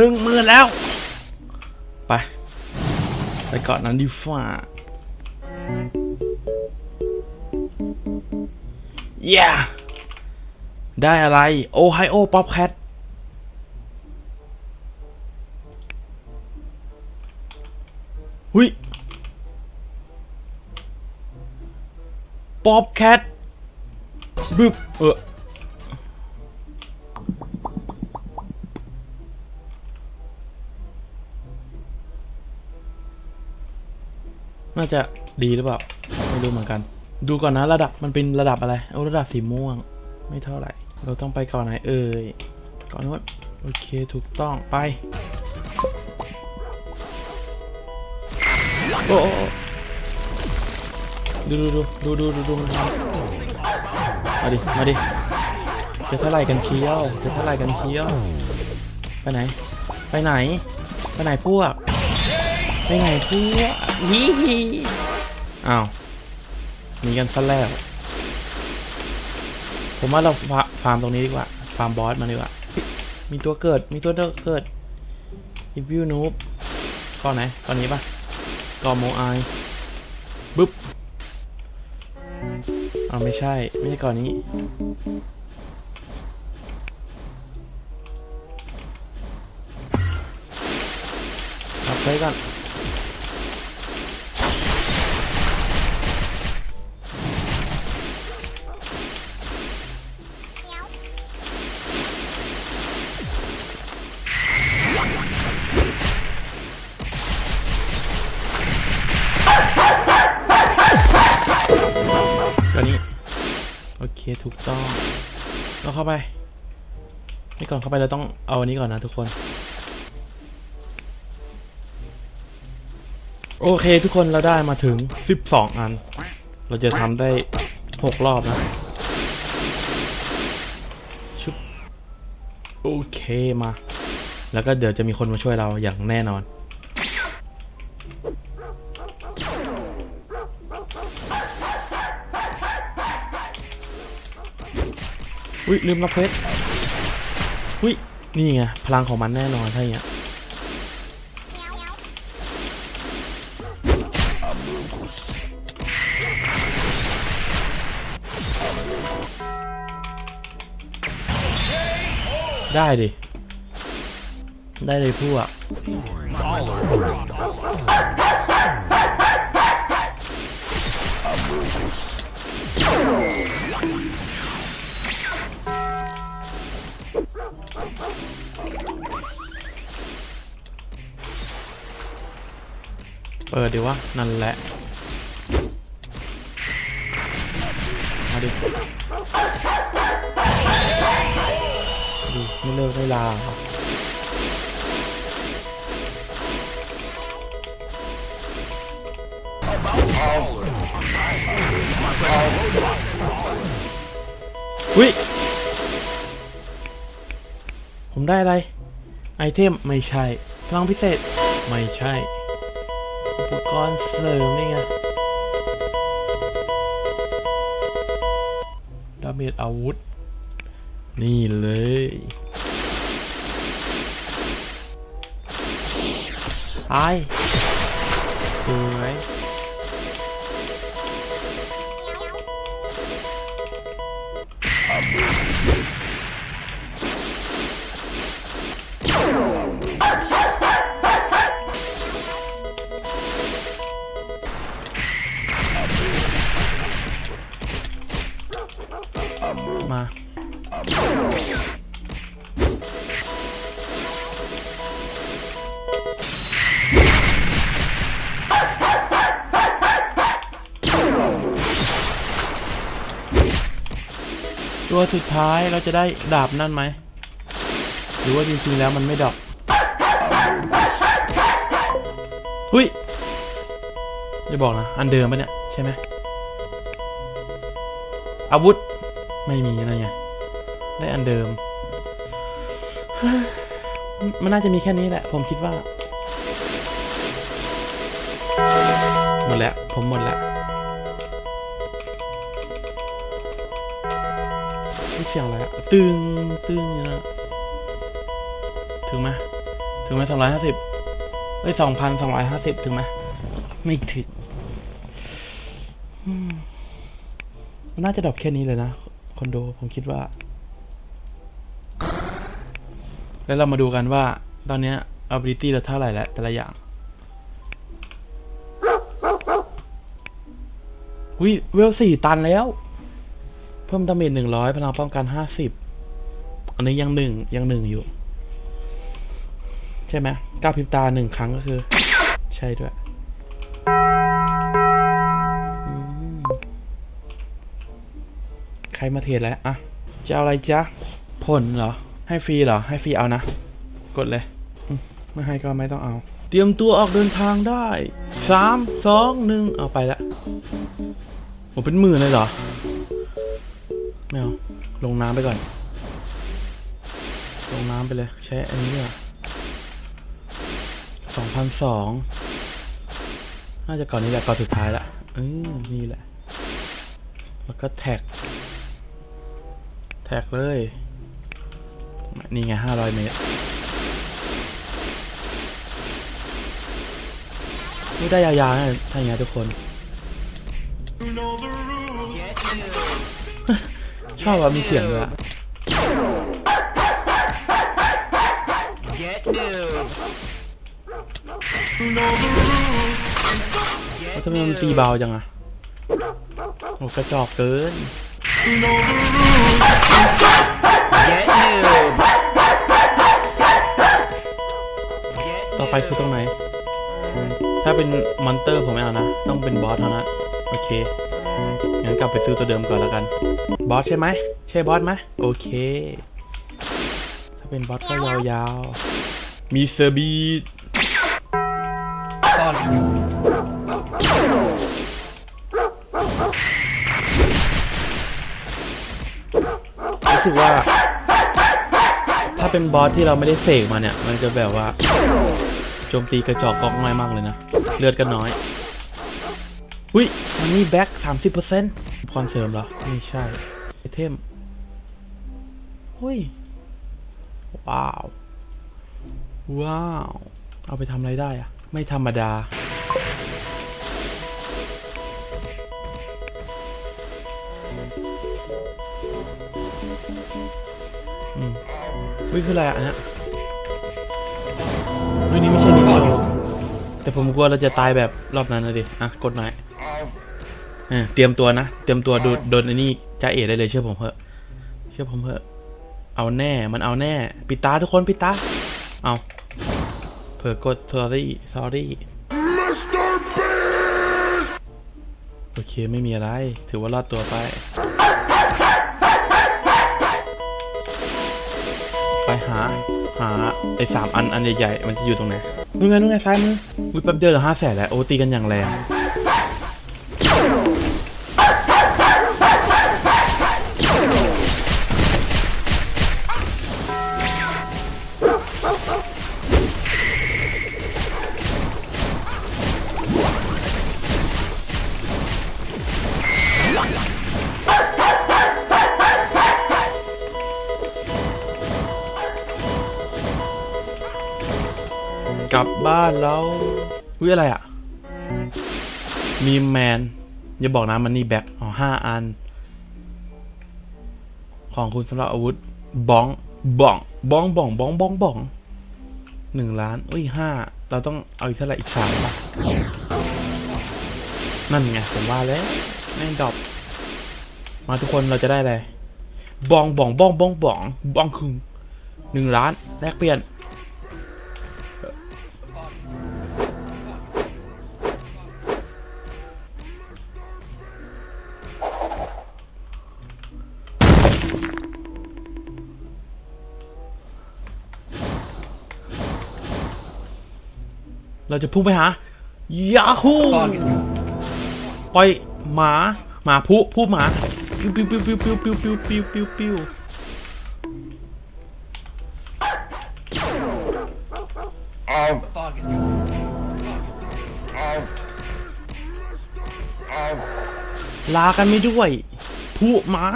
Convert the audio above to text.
หนึ่งหมื่นแล้ว ไป ไปเกาะนั้นดีฟ้าเย้ได้อะไรโอไฮโอป๊อปแคทหุยป๊อปแคทบึบเออ น่าจะดีหรือเปล่า ไม่รู้เหมือนกัน ดูก่อนนะระดับมันเป็นระดับอะไรเอาระดับสีม่วง ไม่เท่าไหร่ เราต้องไปก่อนไหนเอ่ยก่อนนู้นโอเคถูกต้องไปโอ้โดูดูดูดูดูดูดูมันทำมาดิ มาดิ จะเท่าไหร่กันเชียว จะเท่าไหร่กันเชียว ไปไหน ไปไหน ไปไหนพวก ไปไหนพวกฮีฮีอ้าวหนีกันซะแล้ว ผมว่าเราฟาฟาร์มตรงนี้ดีกว่า ฟาร์มบอสมาดีกว่า มีตัวเกิด มีตัวเกิดอีวิวนูบก้อนไหนก้อนนี้ปะก้อนโมไอบึ๊บเอาไม่ใช่ ไม่ใช่ก้อนนี้ ครับไปก่อน ถูกต้องเราเข้าไปนี่ก่อนเข้าไปเราต้องเอาอันนี้ก่อนนะทุกคน โอเคทุกคนเราได้มาถึง 12 อัน เราจะทำได้ 6 รอบนะชุบโอเคมา แล้วก็เดี๋ยวจะมีคนมาช่วยเราอย่างแน่นอน อุ้ยลืมรับเพชรอุ้ยนี่ไงพลังของมันแน่นอนถ้าอย่างเงี้ยได้ดิ ได้เลยพวก เปิดดีวะ นั่นแหละ มาดิดูไม่เลิกไม่ลาครับอุ้ยผมได้อะไร ไอเทม ไม่ใช่ พลังพิเศษ ไม่ใช่ อุปกรณ์เสริมนี่ไงดาเมจอาวุธ นี่เลยตายสวยม ตัวสุดท้ายเราจะได้ดาบนั่นไหม หรือว่าจริงๆแล้วมันไม่ดอกหุยจะบอกนะ อันเดิมปะเนี่ย ใช่ไหมอาวุธ ไม่มีอะไรไงได้อันเดิม มันน่าจะมีแค่นี้แหละ ผมคิดว่า หมดแล้ว ผมหมดแล้ว นี่เสียงอะไรตึงตึงอยู่นะถึงไหมถึงไหมสองร้อยห้าสิบเอ้ยสองพันสองร้อยห้าสิบถึงไหมไม่ถึงมันน่าจะดรอปแค่นี้เลยนะคอนโดผมคิดว่า แล้วเรามาดูกันว่า ตอนนี้ย ability เราเท่าไหร่แล้วแต่ละอย่างวิเวลสี่ตันแล้ว เพิ่มดาเมจหนึ่งร้อยพลังป้องกันห้าสิบอันนี้ยังหนึ่งยังหนึ่งอยู่ ใช่ไหมก้าวพริบตาหนึ่งครั้งก็คือ ใช่ด้วยใครมาเทรดแล้วอะจะเอาอะไรจ๊ะผลเหรอ ให้ฟรีเหรอ ให้ฟรีเอานะ กดเลยไม่ให้ก็ไม่ต้องเอา เตรียมตัวออกเดินทางได้สามสองหนึ่งเอาไปละผมเป็นหมื่นเลยเหรอ ไม่เอาลงน้ำไปก่อน ลงน้ำไปเลย ใช้อันนี้อะสองพันสองน่าจะก่อนนี้แหละก่อนสุดท้ายละอืมนี่แหละ แล้วก็แท็ก แท็กเลย นี่ไงห้าร้อยเมตรไม่ได้ยาวๆนะถ้าอย่างเงี้ยทุกคน ชอบว่ามีเสียงด้วยอะ Get new. แล้วทำไมมันตีเบาจังอะโอ้กระจอกเกิน Get new. ต่อไปคือตรงไหน ถ้าเป็นมอนเตอร์ผมไม่เอานะ ต้องเป็นบอสเท่านั้น โอเค งั้นกลับไปซื้อตัวเดิมก่อนแล้วกัน บอสใช่ไหม ใช่บอสไหมโอเค ถ้าเป็นบอสก็ยาวๆ มีเซอร์บีดรู้สึกว่า ถ้าเป็นบอสที่เราไม่ได้เสกมาเนี่ย มันจะแบบว่าโจมตีกระจอกกอกน้อยมากเลยนะ เลือดก็น้อย อุ้ยมันนี่แบ็คสามสิบเปอร์เซ็นต์พรเสริมเหรอ ไม่ใช่ไอเทมหุ้ย ว้าว ว้าว เอาไปทำอะไรได้อะไม่ธรรมดา อืมอุ้ยคืออะไรอะอันเนี้ยเฮ้ยนี่ไม่ใช่นิโชแต่ผมกลัวเราจะตายแบบรอบนั้นนะดิ อะ กดหน่อย เออเตรียมตัวนะ เตรียมตัวโดนโดนไอ้นี่จ้าเอ๋ได้เลยเชื่อผมเถอะ เชื่อผมเถอะ เอาแน่ มันเอาแน่ ปิดตาทุกคนปิดตา เอา เผื่อกด sorry sorry โอเคไม่มีอะไร ถือว่ารอดตัวไป ไปหา หาไอ้สามอันอันใหญ่ๆ มันจะอยู่ตรงไหนนู่นไงนู่นไงซ้ายมือวิแป๊บเดียวเหลือห้าแสนแล้ว โอ้ตีกันอย่างแรง กลับบ้านแล้ววิอะไรอะ มีแมน อย่าบอกนะมันนี่แบ็คอ๋อห้าอัน ของคุณสำหรับอาวุธบ้องบ้องบ้องบ้องบ้องบ้องบ้องหนึ่งล้านอุ้ยห้าเราต้องเอาอีกเท่าไหร่อีกสามป่ะนั่นไงผมว่าแล้วแม่งดอปมาทุกคนเราจะได้อะไรบองบ้องบ้องบ้องบ้องบ้องคึงหนึ่งล้านแลกเปลี่ยน เราจะพุ่งไปหายาฮูปล่อยหมาหมาผู้ผู้หมาปิ้วปิ้วปิ้วปิ้วปิ้วปิ้วปิ้วปิ้วปิ้วปิ้วลากันไม่ด้วยผู้หมา